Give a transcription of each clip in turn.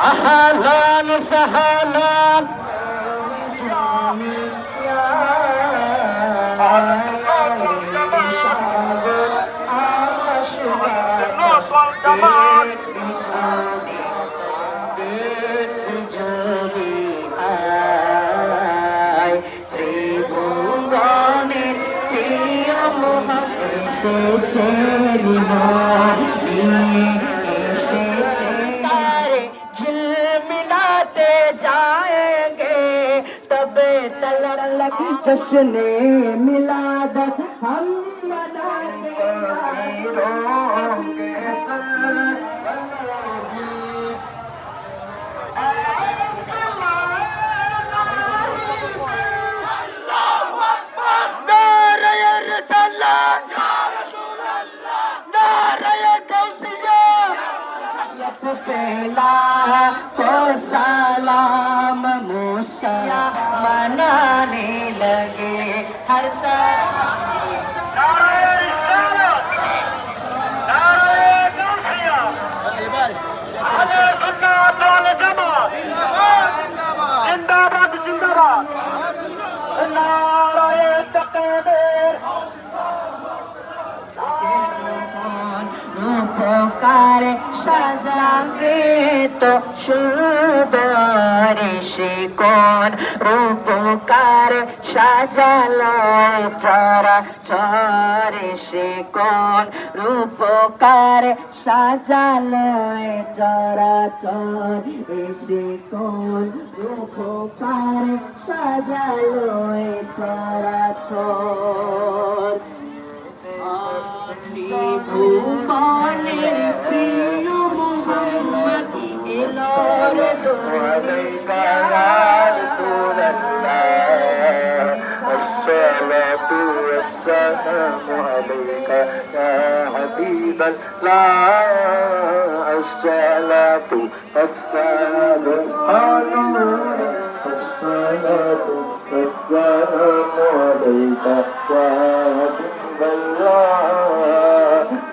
أهلا وسهلا Come on. Cherry मिला ते جشن तबरल सु मिला وقت پہلا کو سلام موسیٰ منانے لگے ہر طرح زندہ باد زندہ باد نعرہ تقبیر উপকারে সাজাবে তো সুবরে শিকন উপকারে সাজালয় তারা চরে শিকন উপকারে সাজালয় চরা চর শিকন উপকারে সাজালয় তারা চর قال في محمد الصلاة عليك يا رسول الله الصلاة والسلام عليك يا حبيب الله الصلاة والسلام عليك الصلاة عليك يا حبيب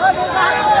Hadi, hadi, hadi.